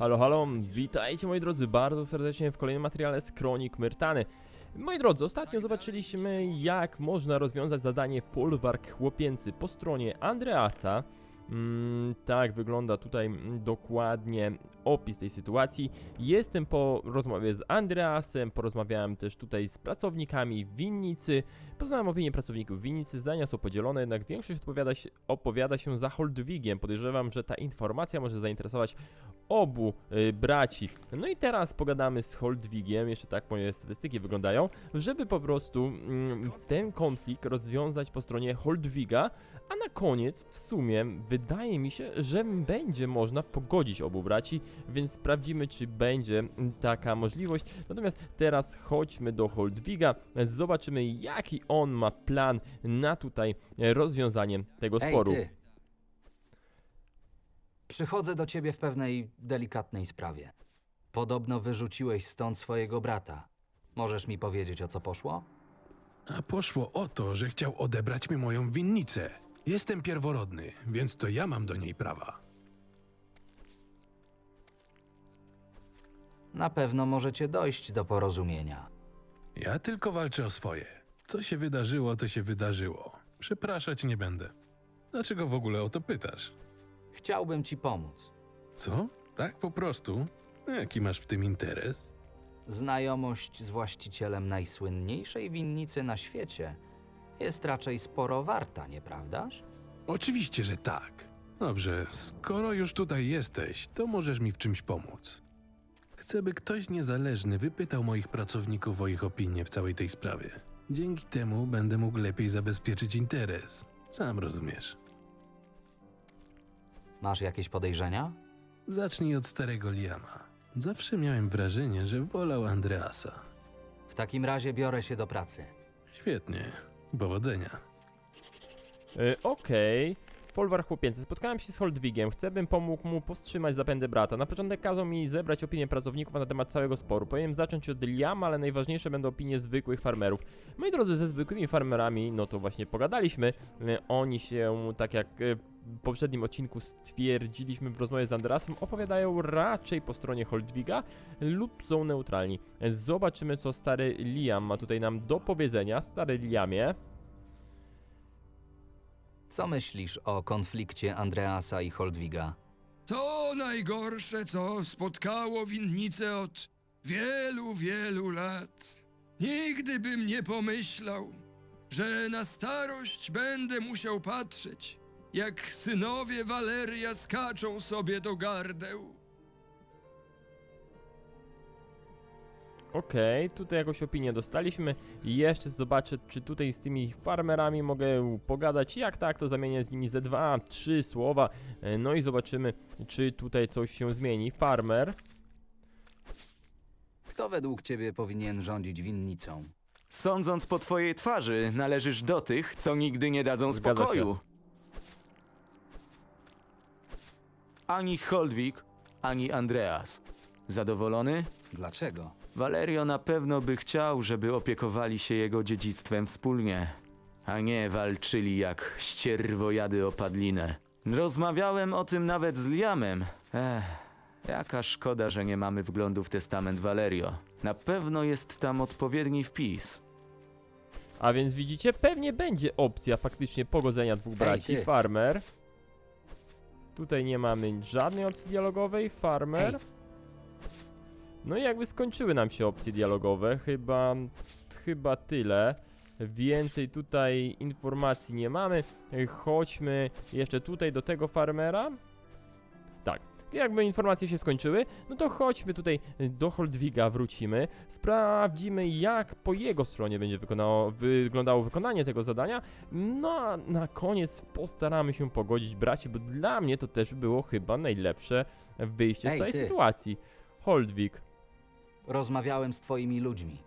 Halo, halo, witajcie moi drodzy bardzo serdecznie w kolejnym materiale z Kronik Myrtany. Moi drodzy, ostatnio zobaczyliśmy jak można rozwiązać zadanie Polwark Chłopięcy po stronie Andreasa. Mm, tak wygląda tutaj mm, dokładnie opis tej sytuacji. Jestem po rozmowie z Andreasem, porozmawiałem też tutaj z pracownikami winnicy. Poznałem opinię pracowników winnicy, zdania są podzielone, jednak większość odpowiada się, opowiada się za Holdwigiem. Podejrzewam, że ta informacja może zainteresować obu y, braci. No i teraz pogadamy z Holdwigiem, jeszcze tak moje statystyki wyglądają, żeby po prostu mm, ten konflikt rozwiązać po stronie Holdwiga, a na koniec w sumie wydaje mi się, że będzie można pogodzić obu braci, więc sprawdzimy czy będzie mm, taka możliwość. Natomiast teraz chodźmy do Holdwiga, zobaczymy jaki on ma plan na tutaj e, rozwiązanie tego Ej, sporu. ty. Przychodzę do ciebie w pewnej delikatnej sprawie. Podobno wyrzuciłeś stąd swojego brata. Możesz mi powiedzieć, o co poszło? A poszło o to, że chciał odebrać mi moją winnicę. Jestem pierworodny, więc to ja mam do niej prawa. Na pewno możecie dojść do porozumienia. Ja tylko walczę o swoje. Co się wydarzyło, to się wydarzyło. Przepraszać nie będę. Dlaczego w ogóle o to pytasz? Chciałbym ci pomóc. Co? Tak po prostu? Jaki masz w tym interes? Znajomość z właścicielem najsłynniejszej winnicy na świecie jest raczej sporo warta, nieprawdaż? Oczywiście, że tak. Dobrze, skoro już tutaj jesteś, to możesz mi w czymś pomóc. Chcę, by ktoś niezależny wypytał moich pracowników o ich opinię w całej tej sprawie. Dzięki temu będę mógł lepiej zabezpieczyć interes. Sam rozumiesz. Masz jakieś podejrzenia? Zacznij od starego Liama. Zawsze miałem wrażenie, że wolał Andreasa. W takim razie biorę się do pracy. Świetnie. Powodzenia. E, Okej. Folwar chłopięcy, spotkałem się z Holdwigiem, chcę bym pomógł mu powstrzymać zapędy brata. Na początek kazał mi zebrać opinię pracowników na temat całego sporu. Powinienem zacząć od Liama, ale najważniejsze będą opinie zwykłych farmerów. Moi drodzy, ze zwykłymi farmerami, no to właśnie pogadaliśmy. E, Oni się, tak jak e, w poprzednim odcinku stwierdziliśmy w rozmowie z Andrasem, opowiadają raczej po stronie Holdwiga lub są neutralni. Zobaczymy, co stary Liam ma tutaj nam do powiedzenia. Stary Liamie. Co myślisz o konflikcie Andreasa i Holdwiga? To najgorsze, co spotkało winnicę od wielu, wielu lat. Nigdy bym nie pomyślał, że na starość będę musiał patrzeć, jak synowie Waleria skaczą sobie do gardeł. Okej, tutaj jakąś opinię dostaliśmy. I Jeszcze zobaczę, czy tutaj z tymi farmerami mogę pogadać. Jak tak, to zamienię z nimi ze dwa, trzy słowa. E, No i zobaczymy, czy tutaj coś się zmieni. Farmer. Kto według ciebie powinien rządzić winnicą? Sądząc po twojej twarzy, należysz do tych, co nigdy nie dadzą Zgadza spokoju. Ani Holdwig, ani Andreas. Zadowolony? Dlaczego? Valerio na pewno by chciał, żeby opiekowali się jego dziedzictwem wspólnie, a nie walczyli jak ścierwojady o padlinę. Rozmawiałem o tym nawet z Liamem. Ech, jaka szkoda, że nie mamy wglądu w testament Valerio. Na pewno jest tam odpowiedni wpis. A więc widzicie, pewnie będzie opcja faktycznie pogodzenia dwóch braci. ty. Farmer. Tutaj nie mamy żadnej opcji dialogowej. Farmer. Hej. No i jakby skończyły nam się opcje dialogowe. Chyba, chyba tyle. Więcej tutaj informacji nie mamy. Chodźmy jeszcze tutaj do tego farmera. Tak. Jakby informacje się skończyły, no to chodźmy tutaj do Holdwiga, wrócimy, sprawdzimy jak po jego stronie będzie wyglądało wykonanie tego zadania, no a na koniec postaramy się pogodzić braci, bo dla mnie to też było chyba najlepsze wyjście z Ej, tej ty. sytuacji. Holdwig. Rozmawiałem z twoimi ludźmi.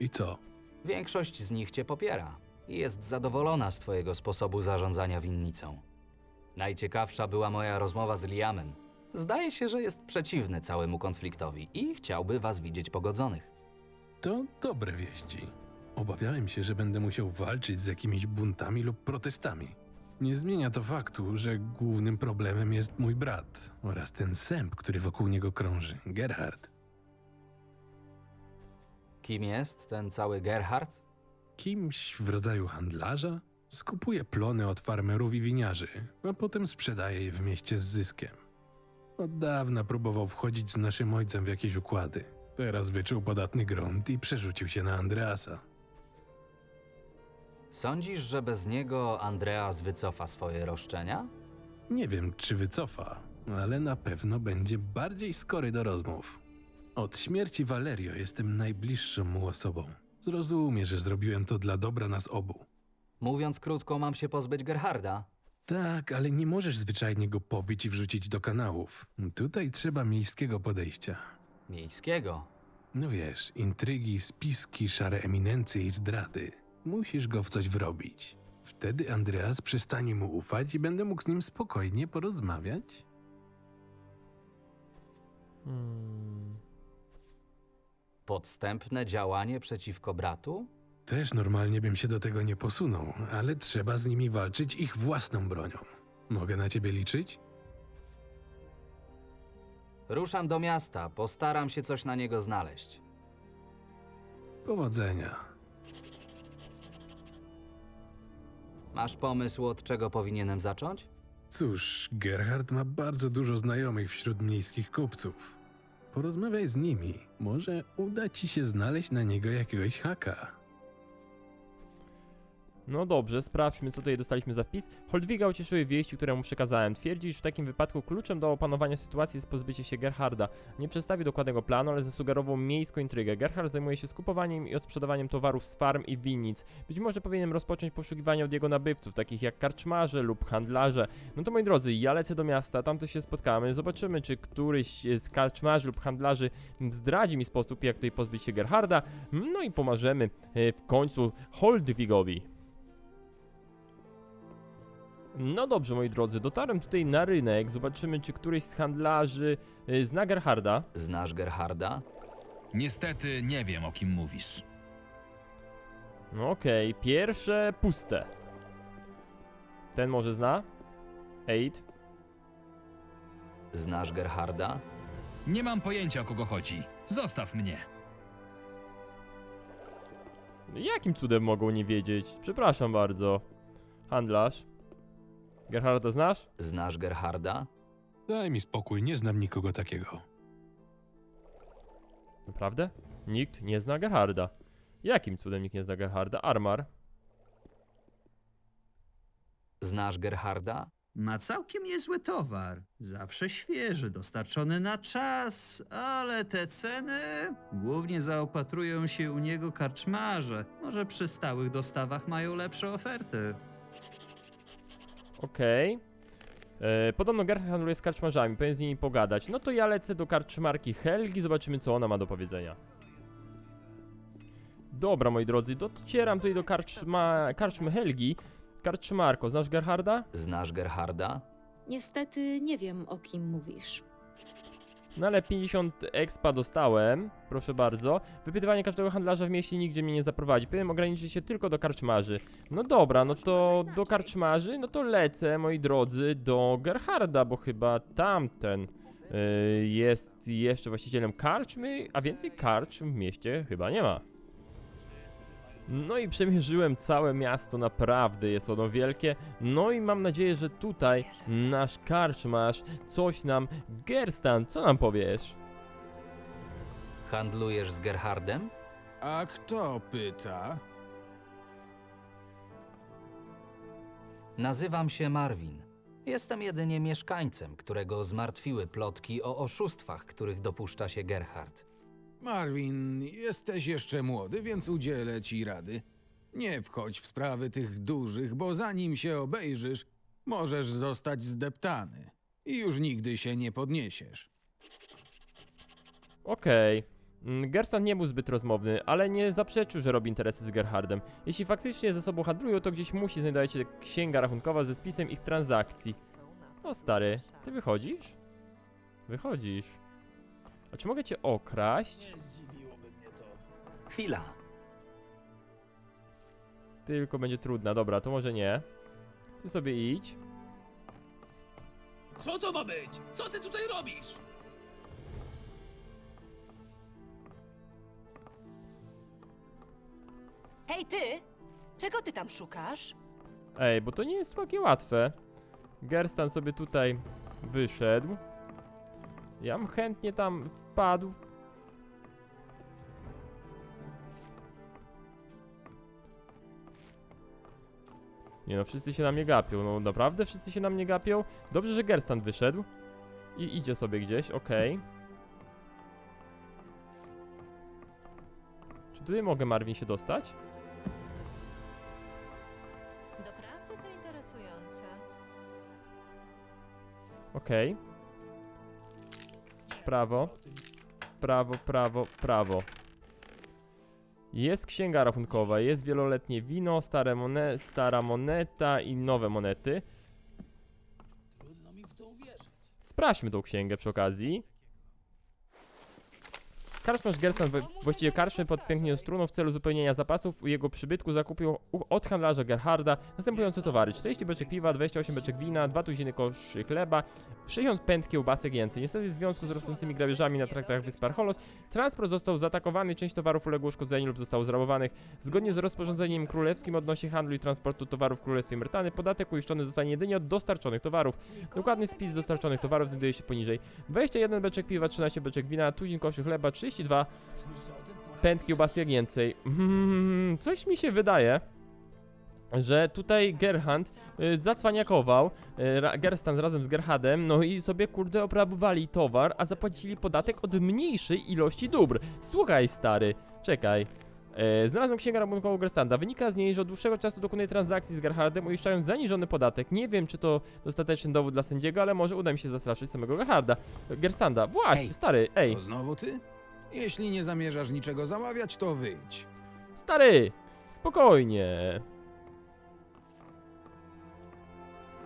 I co? Większość z nich cię popiera i jest zadowolona z twojego sposobu zarządzania winnicą. Najciekawsza była moja rozmowa z Liamem. Zdaje się, że jest przeciwny całemu konfliktowi i chciałby was widzieć pogodzonych. To dobre wieści. Obawiałem się, że będę musiał walczyć z jakimiś buntami lub protestami. Nie zmienia to faktu, że głównym problemem jest mój brat oraz ten sęp, który wokół niego krąży, Gerhard. Kim jest ten cały Gerhard? Kimś w rodzaju handlarza? Skupuje plony od farmerów i winiarzy, a potem sprzedaje je w mieście z zyskiem. Od dawna próbował wchodzić z naszym ojcem w jakieś układy. Teraz wyczuł podatny grunt i przerzucił się na Andreasa. Sądzisz, że bez niego Andreas wycofa swoje roszczenia? Nie wiem, czy wycofa, ale na pewno będzie bardziej skory do rozmów. Od śmierci Valerio jestem najbliższą mu osobą. Zrozumie, że zrobiłem to dla dobra nas obu. Mówiąc krótko, mam się pozbyć Gerharda. Tak, ale nie możesz zwyczajnie go pobić i wrzucić do kanałów. Tutaj trzeba miejskiego podejścia. Miejskiego. No wiesz, intrygi, spiski, szare eminencje i zdrady. Musisz go w coś wrobić. Wtedy Andreas przestanie mu ufać i będę mógł z nim spokojnie porozmawiać. Podstępne działanie przeciwko bratu? Też normalnie bym się do tego nie posunął, ale trzeba z nimi walczyć ich własną bronią. Mogę na ciebie liczyć? Ruszam do miasta, postaram się coś na niego znaleźć. Powodzenia. Masz pomysł, od czego powinienem zacząć? Cóż, Gerhard ma bardzo dużo znajomych wśród miejskich kupców. Porozmawiaj z nimi. Może uda ci się znaleźć na niego jakiegoś haka. No dobrze, sprawdźmy co tutaj dostaliśmy za wpis. Holdwiga ucieszyły wieści, które mu przekazałem. Twierdzi, iż w takim wypadku kluczem do opanowania sytuacji jest pozbycie się Gerharda. Nie przedstawił dokładnego planu, ale zasugerował miejską intrygę. Gerhard zajmuje się skupowaniem i odsprzedawaniem towarów z farm i winnic. Być może powinienem rozpocząć poszukiwania od jego nabywców, takich jak karczmarze lub handlarze. No to moi drodzy, ja lecę do miasta, tam też się spotkamy. Zobaczymy, czy któryś z karczmarzy lub handlarzy zdradzi mi sposób, jak tutaj pozbyć się Gerharda. No i pomożemy e, w końcu Holdwigowi. No dobrze, moi drodzy, dotarłem tutaj na rynek. Zobaczymy, czy któryś z handlarzy y, zna Gerharda. Znasz Gerharda? Niestety nie wiem, o kim mówisz. No okej, pierwsze puste. Ten może zna? Eight. Znasz Gerharda? Nie mam pojęcia, o kogo chodzi. Zostaw mnie. Jakim cudem mogą nie wiedzieć? Przepraszam bardzo. Handlarz. Gerharda znasz? Znasz Gerharda? Daj mi spokój, nie znam nikogo takiego. Naprawdę? Nikt nie zna Gerharda. Jakim cudem nikt nie zna Gerharda? Armar. Znasz Gerharda? Ma całkiem niezły towar. Zawsze świeży, dostarczony na czas, ale te ceny głównie zaopatrują się u niego karczmarze. Może przy stałych dostawach mają lepsze oferty. Okej. E, Podobno Gerhard handluje z karczmarzami, powinien z nimi pogadać. No to ja lecę do karczmarki Helgi, zobaczymy co ona ma do powiedzenia. Dobra, moi drodzy, docieram tutaj do karczma, karczmy Helgi. Karczmarko, znasz Gerharda? Znasz Gerharda? Niestety nie wiem, o kim mówisz. No ale 50 expa dostałem, proszę bardzo. Wypytywanie każdego handlarza w mieście nigdzie mnie nie zaprowadzi. Powinien ograniczyć się tylko do karczmarzy. No dobra, no to do karczmarzy, no to lecę, moi drodzy, do Gerharda, bo chyba tamten yy, jest jeszcze właścicielem karczmy, a więcej karczm w mieście chyba nie ma. No i przemierzyłem całe miasto, naprawdę jest ono wielkie. No i mam nadzieję, że tutaj nasz karczmarz coś nam... Gerstan, co nam powiesz? Handlujesz z Gerhardem? A kto pyta? Nazywam się Marvin. Jestem jedynie mieszkańcem, którego zmartwiły plotki o oszustwach, których dopuszcza się Gerhard. Marvin, jesteś jeszcze młody, więc udzielę ci rady. Nie wchodź w sprawy tych dużych, bo zanim się obejrzysz, możesz zostać zdeptany i już nigdy się nie podniesiesz. Okej. Mm, Gerstan nie był zbyt rozmowny, ale nie zaprzeczył, że robi interesy z Gerhardem. Jeśli faktycznie ze sobą handlują, to gdzieś musi znajdować się księga rachunkowa ze spisem ich transakcji. O stary, ty wychodzisz? Wychodzisz. A czy mogę cię okraść? Chwila. Tylko będzie trudna, dobra, to może nie. Ty sobie idź. Co to ma być? Co ty tutaj robisz? Hej ty! Czego ty tam szukasz? Ej, bo to nie jest takie łatwe. Gerstan sobie tutaj wyszedł. Ja bym chętnie tam wpadł. Nie no, wszyscy się na mnie gapią. No naprawdę wszyscy się na mnie gapią. Dobrze, że Gerstan wyszedł. I idzie sobie gdzieś, okej. Czy tutaj mogę Marvin się dostać? Doprawdy to interesujące. Okej. Prawo. Prawo, prawo, prawo. Jest księga rachunkowa, jest wieloletnie wino, stare mone stara moneta i nowe monety. Sprawdźmy tą księgę przy okazji. Karczmarz Gersan, we- właściwie karczmy pod pięknie struną w celu uzupełnienia zapasów u jego przybytku zakupił od handlarza Gerharda następujące towary. 40 beczek piwa, 28 beczek wina, 2 tuziny koszy chleba, 60 pęd kiełbasek więcej. Niestety w związku z rosnącymi grabieżami na traktach Wysp Archolos, transport został zaatakowany, część towarów uległo uszkodzeniu lub zostało zrabowanych. Zgodnie z rozporządzeniem królewskim odnośnie handlu i transportu towarów w Królestwie Myrtany, podatek uiszczony zostanie jedynie od dostarczonych towarów. Dokładny spis dostarczonych towarów znajduje się poniżej. 21 beczek piwa, 13 beczek wina, tuzin koszy chleba, 32 Słyszę o tym po raz pęd kiełbasy jak więcej. Mm, coś mi się wydaje, że tutaj Gerhard y, zacwaniakował, y, Gerstan razem z Gerhardem, no i sobie kurde obrabowali towar, a zapłacili podatek od mniejszej ilości dóbr. Słuchaj stary, czekaj. E, znalazłem księgę rabunkową Gerstanda. Wynika z niej, że od dłuższego czasu dokonuje transakcji z Gerhardem, uiszczając zaniżony podatek. Nie wiem, czy to dostateczny dowód dla sędziego, ale może uda mi się zastraszyć samego Gerharda. Gerstanda, właśnie, stary, ej, To znowu ty? Jeśli nie zamierzasz niczego zamawiać, to wyjdź. stary, spokojnie.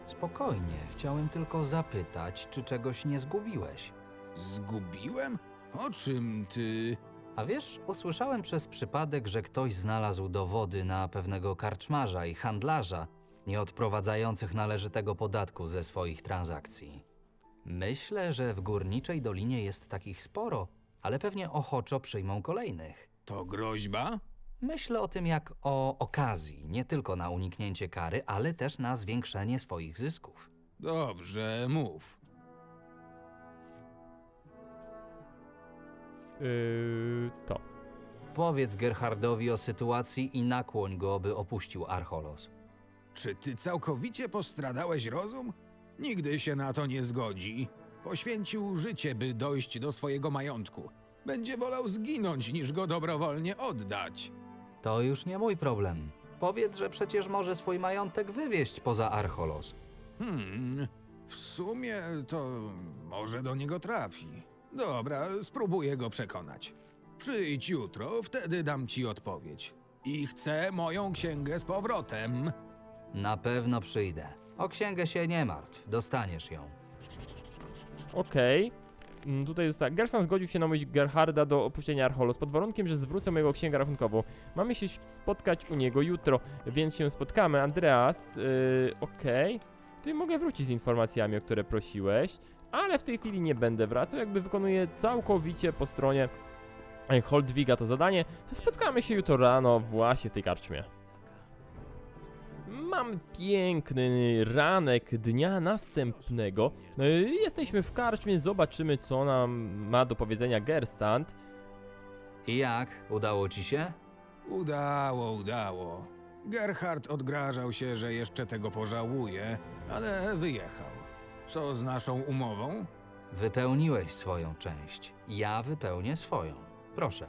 Spokojnie, chciałem tylko zapytać, czy czegoś nie zgubiłeś. Zgubiłem? O czym ty? A wiesz, usłyszałem przez przypadek, że ktoś znalazł dowody na pewnego karczmarza i handlarza, nie odprowadzających należytego podatku ze swoich transakcji. Myślę, że w górniczej dolinie jest takich sporo, ale pewnie ochoczo przyjmą kolejnych. To groźba? Myślę o tym jak o okazji, nie tylko na uniknięcie kary, ale też na zwiększenie swoich zysków. Dobrze, mów. Yy, to. Powiedz Gerhardowi o sytuacji i nakłoń go, by opuścił Archolos. Czy ty całkowicie postradałeś rozum? Nigdy się na to nie zgodzi. Poświęcił życie, by dojść do swojego majątku. Będzie wolał zginąć, niż go dobrowolnie oddać. To już nie mój problem. Powiedz, że przecież może swój majątek wywieźć poza Archolos. Hmm, w sumie to może do niego trafi. Dobra, spróbuję go przekonać. Przyjdź jutro, wtedy dam ci odpowiedź. I chcę moją księgę z powrotem. Na pewno przyjdę. O księgę się nie martw, dostaniesz ją. Okej. Mm, Tutaj została. Gersan zgodził się namówić Gerharda do opuszczenia Archolos pod warunkiem, że zwrócę mu jego księgę rachunkową. Mamy się spotkać u niego jutro, więc się spotkamy. Andreas, yy, okej. Tutaj mogę wrócić z informacjami, o które prosiłeś, ale w tej chwili nie będę wracał, jakby wykonuję całkowicie po stronie Holdwiga to zadanie. Spotkamy się jutro rano właśnie w tej karczmie. Mam piękny ranek dnia następnego. E, Jesteśmy w karczmie, zobaczymy co nam ma do powiedzenia Gerstand. I jak? Udało ci się? Udało, udało. Gerhard odgrażał się, że jeszcze tego pożałuje, ale wyjechał. Co z naszą umową? Wypełniłeś swoją część. Ja wypełnię swoją. Proszę.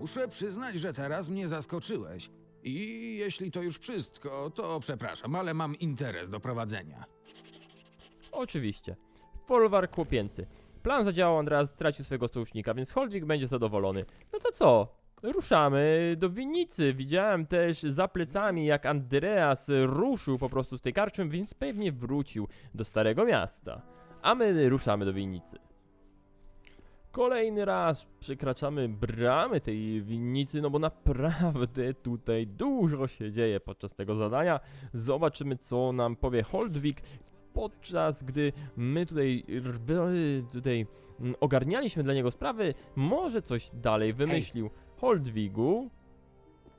Muszę przyznać, że teraz mnie zaskoczyłeś. I jeśli to już wszystko, to przepraszam, ale mam interes do prowadzenia. Oczywiście. Folwark chłopięcy. Plan zadziałał, Andreas stracił swojego sojusznika, więc Holdwig będzie zadowolony. No to co? Ruszamy do winnicy. Widziałem też za plecami, jak Andreas ruszył po prostu z tej karczmy, więc pewnie wrócił do Starego Miasta. A my ruszamy do winnicy. Kolejny raz przekraczamy bramy tej winnicy, no bo naprawdę tutaj dużo się dzieje podczas tego zadania. Zobaczymy, co nam powie Holdwig, podczas gdy my tutaj, tutaj mm, ogarnialiśmy dla niego sprawy. Może coś dalej wymyślił. Holdwigu,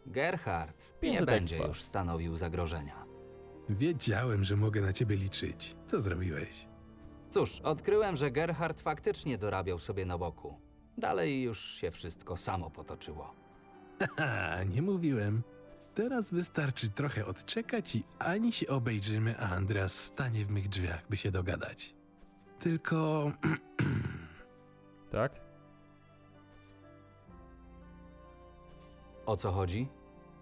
Gerhard nie 500 będzie expa. już stanowił zagrożenia. Wiedziałem, że mogę na ciebie liczyć. Co zrobiłeś? Cóż, odkryłem, że Gerhard faktycznie dorabiał sobie na boku. Dalej już się wszystko samo potoczyło. Ha, nie mówiłem. Teraz wystarczy trochę odczekać i ani się obejrzymy, a Andreas stanie w mych drzwiach, by się dogadać. Tylko... tak? O co chodzi?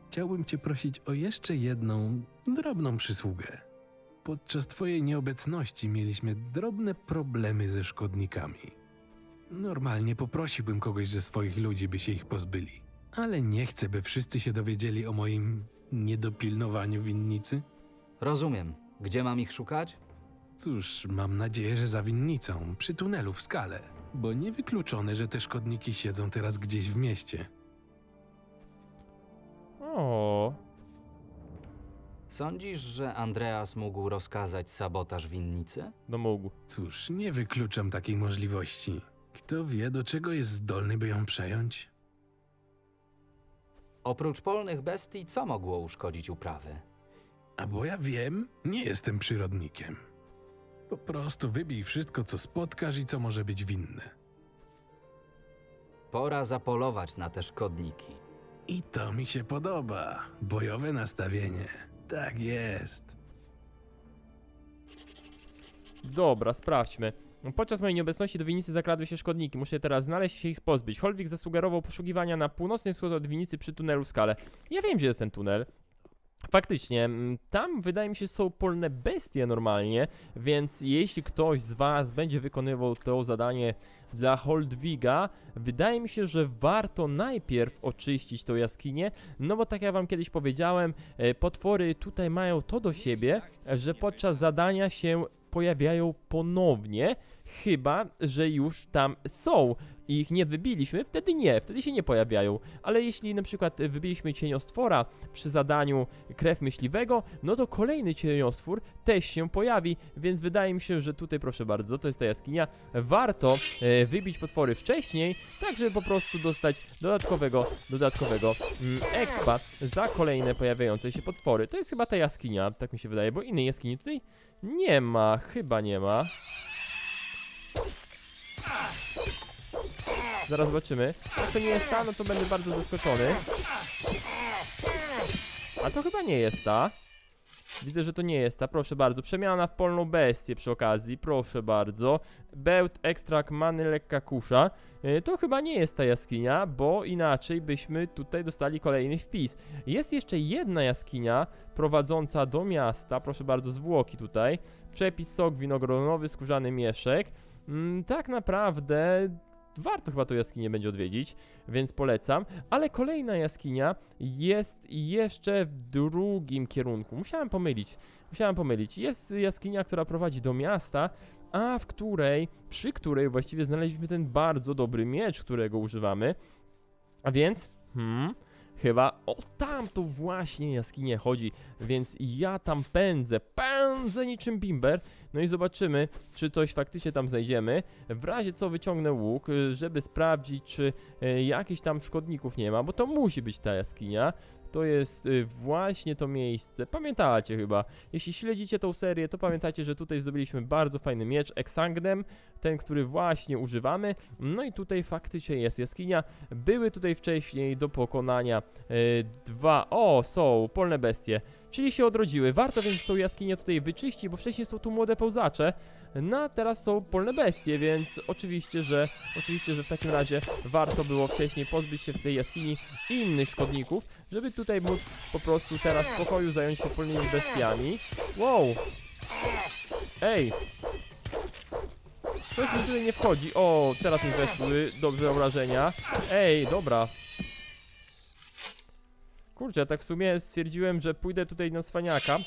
Chciałbym cię prosić o jeszcze jedną drobną przysługę. Podczas twojej nieobecności mieliśmy drobne problemy ze szkodnikami. Normalnie poprosiłbym kogoś ze swoich ludzi, by się ich pozbyli. Ale nie chcę, by wszyscy się dowiedzieli o moim niedopilnowaniu winnicy. Rozumiem. Gdzie mam ich szukać? Cóż, mam nadzieję, że za winnicą, przy tunelu w skale. Bo niewykluczone, że te szkodniki siedzą teraz gdzieś w mieście. O, Sądzisz, że Andreas mógł rozkazać sabotaż winnicy? no mógł. Cóż, nie wykluczam takiej możliwości. Kto wie, do czego jest zdolny, by ją przejąć? Oprócz polnych bestii, co mogło uszkodzić uprawy? A bo ja wiem, nie jestem przyrodnikiem. Po prostu wybij wszystko, co spotkasz i co może być winne. Pora zapolować na te szkodniki. I to mi się podoba. Bojowe nastawienie. Tak jest. Dobra, sprawdźmy. Podczas mojej nieobecności do winnicy zakradły się szkodniki. Muszę teraz znaleźć się ich pozbyć. Holwig zasugerował poszukiwania na północny wschód od winnicy przy tunelu w skale. Ja wiem, gdzie jest ten tunel. Faktycznie, mm, tam wydaje mi się są polne bestie normalnie, więc jeśli ktoś z Was będzie wykonywał to zadanie dla Holdwiga, wydaje mi się, że warto najpierw oczyścić tą jaskinię, no bo tak jak Wam kiedyś powiedziałem, e, potwory tutaj mają to do siebie, że podczas zadania się pojawiają ponownie, chyba że już tam są i ich nie wybiliśmy, wtedy nie, wtedy się nie pojawiają. Ale jeśli na przykład wybiliśmy cieniostwora przy zadaniu krew myśliwego, no to kolejny cieniostwór też się pojawi, więc wydaje mi się, że tutaj proszę bardzo, to jest ta jaskinia, warto e, wybić potwory wcześniej, tak żeby po prostu dostać dodatkowego, dodatkowego mm, za kolejne pojawiające się potwory. To jest chyba ta jaskinia, tak mi się wydaje, bo innej jaskini tutaj nie ma, chyba nie ma. Zaraz zobaczymy. Jak to nie jest ta, no to będę bardzo zaskoczony. A to chyba nie jest ta. Widzę, że to nie jest ta, proszę bardzo. Przemiana w polną bestię przy okazji, proszę bardzo. Bełt, ekstrakt, many, lekka kusza. E, To chyba nie jest ta jaskinia, bo inaczej byśmy tutaj dostali kolejny wpis. Jest jeszcze jedna jaskinia prowadząca do miasta, proszę bardzo, zwłoki tutaj. Przepis sok winogronowy, skórzany mieszek. Mm, tak naprawdę warto chyba tą jaskinię będzie odwiedzić, więc polecam. Ale kolejna jaskinia jest jeszcze w drugim kierunku. Musiałem pomylić. Musiałem pomylić. Jest jaskinia, która prowadzi do miasta, a w której, przy której właściwie znaleźliśmy ten bardzo dobry miecz, którego używamy. A więc, hmm, chyba o tamtą właśnie jaskinię chodzi, więc ja tam pędzę, pędzę niczym bimber, no i zobaczymy, czy coś faktycznie tam znajdziemy. W razie co wyciągnę łuk, y, żeby sprawdzić, czy y, jakichś tam szkodników nie ma, bo to musi być ta jaskinia. To jest y, właśnie to miejsce. Pamiętacie chyba. Jeśli śledzicie tą serię, to pamiętacie, że tutaj zdobyliśmy bardzo fajny miecz Exangnem, ten, który właśnie używamy. No i tutaj faktycznie jest jaskinia. Były tutaj wcześniej do pokonania y, dwa. O, są polne bestie. Czyli się odrodziły. Warto więc tą jaskinię tutaj wyczyścić, bo wcześniej są tu młode pełzacze. No a teraz są polne bestie, więc oczywiście, że oczywiście, że w takim razie warto było wcześniej pozbyć się w tej jaskini innych szkodników, żeby tutaj móc po prostu teraz w pokoju zająć się polnymi bestiami. Wow! Ej! Coś mi tutaj nie wchodzi. O, teraz mi weszły dobrze obrażenia. Ej, dobra. Kurczę, tak w sumie stwierdziłem, że pójdę tutaj na cwaniaka.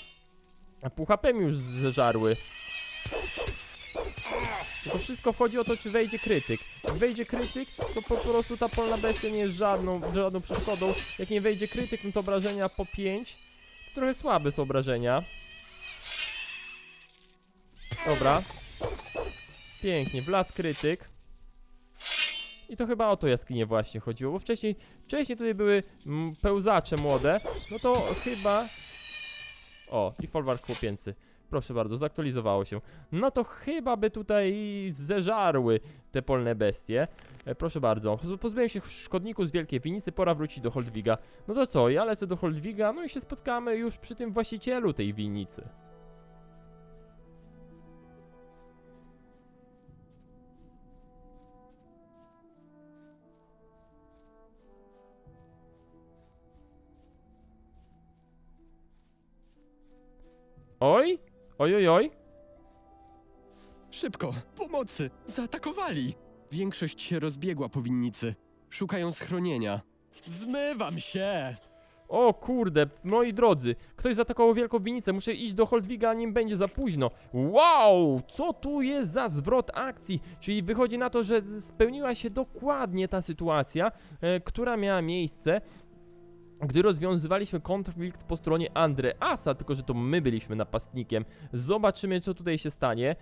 A pół HP mi już zeżarły. Wszystko wchodzi o to, czy wejdzie krytyk. Jak wejdzie krytyk, to po prostu ta polna bestia nie jest żadną, żadną przeszkodą. Jak nie wejdzie krytyk, no to obrażenia po 5. To trochę słabe są obrażenia. Dobra. Pięknie, wlazł krytyk. I to chyba o to jaskinię właśnie chodziło, bo wcześniej, wcześniej tutaj były pełzacze młode, no to chyba... O, i folwark chłopięcy. Proszę bardzo, zaktualizowało się. No to chyba by tutaj zeżarły te polne bestie. E, proszę bardzo, pozbyłem się szkodników z Wielkiej Winicy, pora wrócić do Holdwiga. No to co, ja lecę do Holdwiga, no i się spotkamy już przy tym właścicielu tej winnicy. Oj? Oj, oj, oj. Szybko! Pomocy! Zaatakowali! Większość się rozbiegła po winnicy. Szukają schronienia. Zmywam się! O kurde, moi drodzy, ktoś zaatakował wielką winnicę, muszę iść do Holdwiga, nim będzie za późno. Wow, co tu jest za zwrot akcji? Czyli wychodzi na to, że spełniła się dokładnie ta sytuacja, e, która miała miejsce gdy rozwiązywaliśmy konflikt po stronie Andreasa, tylko że to my byliśmy napastnikiem. Zobaczymy, co tutaj się stanie.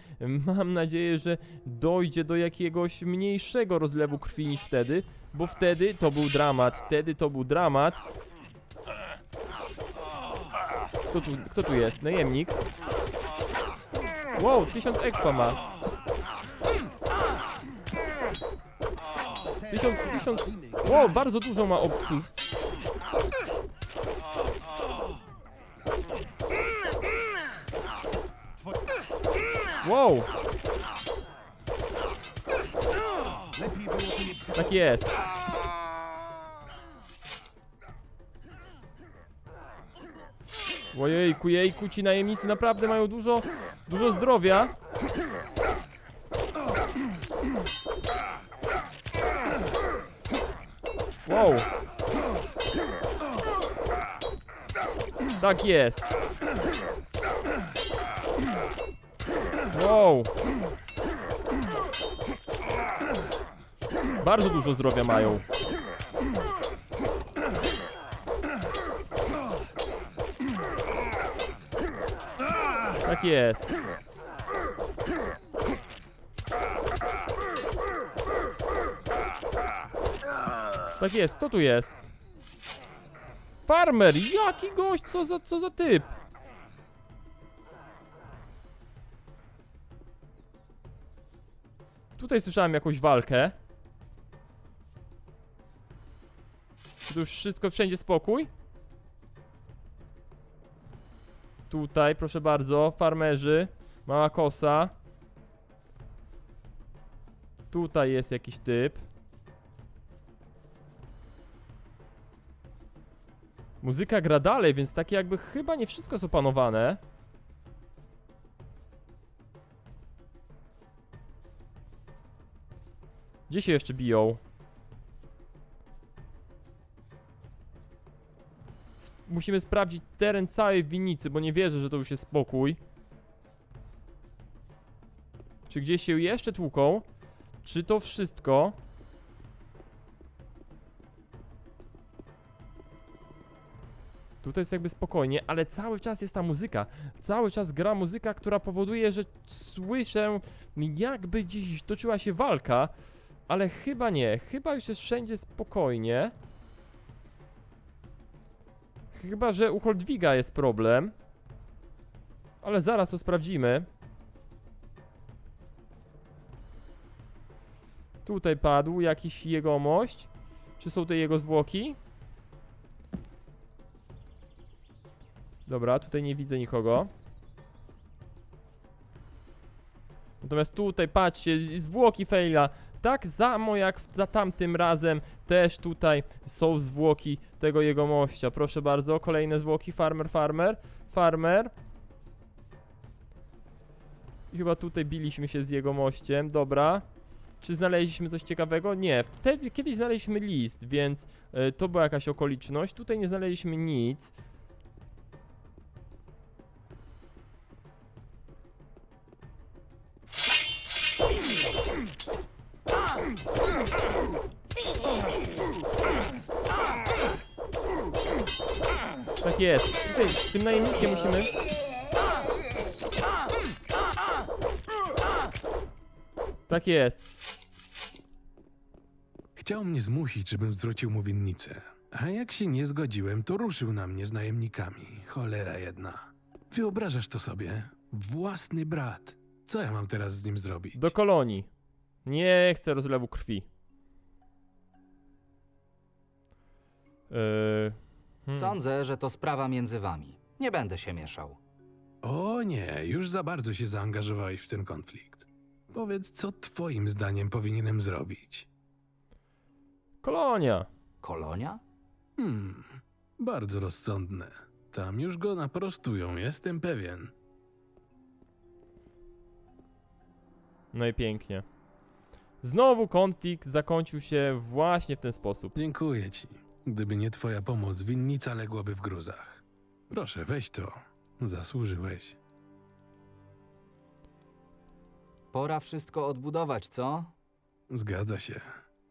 Mam nadzieję, że dojdzie do jakiegoś mniejszego rozlewu krwi niż wtedy, bo wtedy to był dramat. Wtedy to był dramat. Kto tu, kto tu jest? Najemnik. Wow, 1000 expa ma. Tysiąc, tysiąc... Wow, bardzo dużo ma opcji. Wow! Tak jest. Ojejku, jejku, ci najemnicy naprawdę mają dużo, dużo zdrowia. Wow. Tak jest. Wow. Bardzo dużo zdrowia mają. Tak jest. Tak jest, kto tu jest? Farmer! Jaki gość? Co za, co za typ? Tutaj słyszałem jakąś walkę. Tu już wszystko wszędzie spokój? Tutaj, proszę bardzo, farmerzy. Mała kosa. Tutaj jest jakiś typ. Muzyka gra dalej, więc takie jakby chyba nie wszystko jest opanowane. Gdzie się jeszcze biją? Musimy sprawdzić teren całej winnicy, bo nie wierzę, że to już jest spokój. Czy gdzieś się jeszcze tłuką? Czy to wszystko? Tutaj jest jakby spokojnie, ale cały czas jest ta muzyka. Cały czas gra muzyka, która powoduje, że słyszę, jakby gdzieś toczyła się walka. Ale chyba nie. Chyba już jest wszędzie spokojnie. Chyba, że u Holdwiga jest problem. Ale zaraz to sprawdzimy. Tutaj padł jakiś jegomość. Czy są to jego zwłoki? Dobra, tutaj nie widzę nikogo. Natomiast tutaj, patrzcie, zwłoki Fejla. Tak samo jak za tamtym razem też tutaj są zwłoki tego jego mościa. Proszę bardzo, kolejne zwłoki. Farmer, farmer, farmer. I chyba tutaj biliśmy się z jego mościem. Dobra. Czy znaleźliśmy coś ciekawego? Nie. Wtedy kiedyś znaleźliśmy list, więc y, to była jakaś okoliczność. Tutaj nie znaleźliśmy nic. Tak jest. Tutaj tym najemnikiem musimy... Tak jest. Chciał mnie zmusić, żebym zwrócił mu winnicę. A jak się nie zgodziłem, to ruszył na mnie z najemnikami. Cholera jedna. Wyobrażasz to sobie? Własny brat. Co ja mam teraz z nim zrobić? Do kolonii. Nie chcę rozlewu krwi. Yy... hmm. Sądzę, że to sprawa między wami. Nie będę się mieszał. O nie, już za bardzo się zaangażowałeś w ten konflikt. Powiedz, co twoim zdaniem powinienem zrobić? Kolonia. Kolonia? Hmm, bardzo rozsądne. Tam już go naprostują, jestem pewien. No i pięknie. Znowu konflikt zakończył się właśnie w ten sposób. Dziękuję ci. Gdyby nie twoja pomoc, winnica ległaby w gruzach. Proszę, weź to. Zasłużyłeś. Pora wszystko odbudować, co? Zgadza się.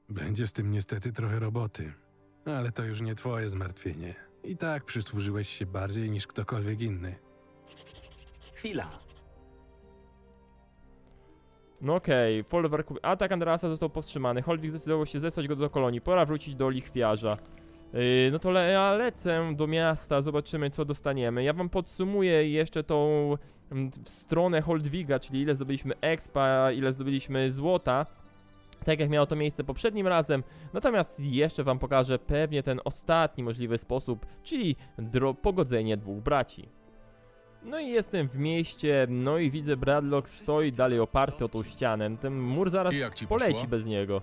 Będzie z tym niestety trochę roboty. Ale to już nie twoje zmartwienie. I tak przysłużyłeś się bardziej niż ktokolwiek inny. Chwila. No okej, folwark... Atak Andrasa został powstrzymany. Holwig zdecydował się zesłać go do kolonii. Pora wrócić do lichwiarza. Yy, no to le ja lecę do miasta, zobaczymy co dostaniemy. Ja wam podsumuję jeszcze tą mm, stronę Holdwiga, czyli ile zdobyliśmy expa, ile zdobyliśmy złota. Tak jak miało to miejsce poprzednim razem. Natomiast jeszcze wam pokażę pewnie ten ostatni możliwy sposób, czyli pogodzenie dwóch braci. No i jestem w mieście, no i widzę Bradlock stoi dalej oparty o tą ścianę. Ten mur zaraz poleci poszło? bez niego.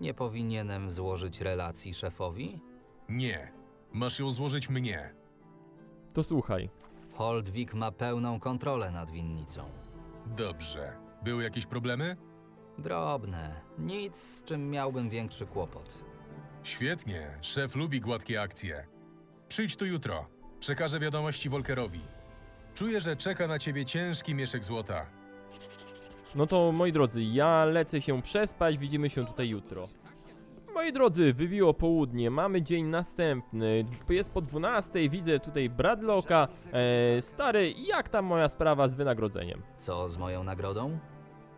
Nie powinienem złożyć relacji szefowi? Nie. Masz ją złożyć mnie. To słuchaj. Holdwig ma pełną kontrolę nad winnicą. Dobrze. Były jakieś problemy? Drobne. Nic, z czym miałbym większy kłopot. Świetnie. Szef lubi gładkie akcje. Przyjdź tu jutro. Przekażę wiadomości Volkerowi. Czuję, że czeka na ciebie ciężki mieszek złota. No to moi drodzy, ja lecę się przespać, widzimy się tutaj jutro. Moi drodzy, wybiło południe, mamy dzień następny, jest po 12, widzę tutaj Bradlocka. E, stary, jak tam moja sprawa z wynagrodzeniem? Co z moją nagrodą?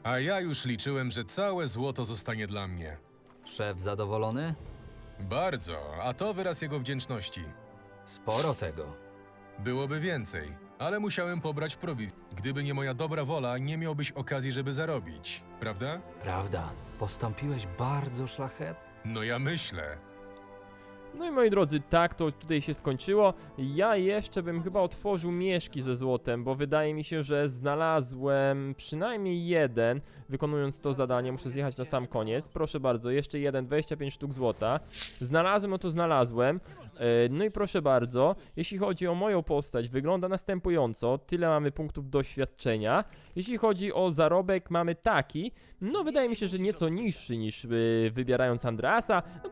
A ja już liczyłem, że całe złoto zostanie dla mnie. Szef zadowolony? Bardzo, a to wyraz jego wdzięczności. Sporo tego. Byłoby więcej, ale musiałem pobrać prowizję. Gdyby nie moja dobra wola, nie miałbyś okazji, żeby zarobić, prawda? Prawda. Postąpiłeś bardzo szlachetnie. No ja myślę. No i moi drodzy, tak to tutaj się skończyło. Ja jeszcze bym chyba otworzył mieszki ze złotem, bo wydaje mi się, że znalazłem przynajmniej jeden. Wykonując to zadanie, muszę zjechać na sam koniec. Proszę bardzo, jeszcze jeden, 25 sztuk złota. Znalazłem, no to znalazłem. E, No i proszę bardzo, jeśli chodzi o moją postać, wygląda następująco. Tyle mamy punktów doświadczenia. Jeśli chodzi o zarobek, mamy taki. No wydaje mi się, że nieco niższy niż y, wybierając Andreasa. No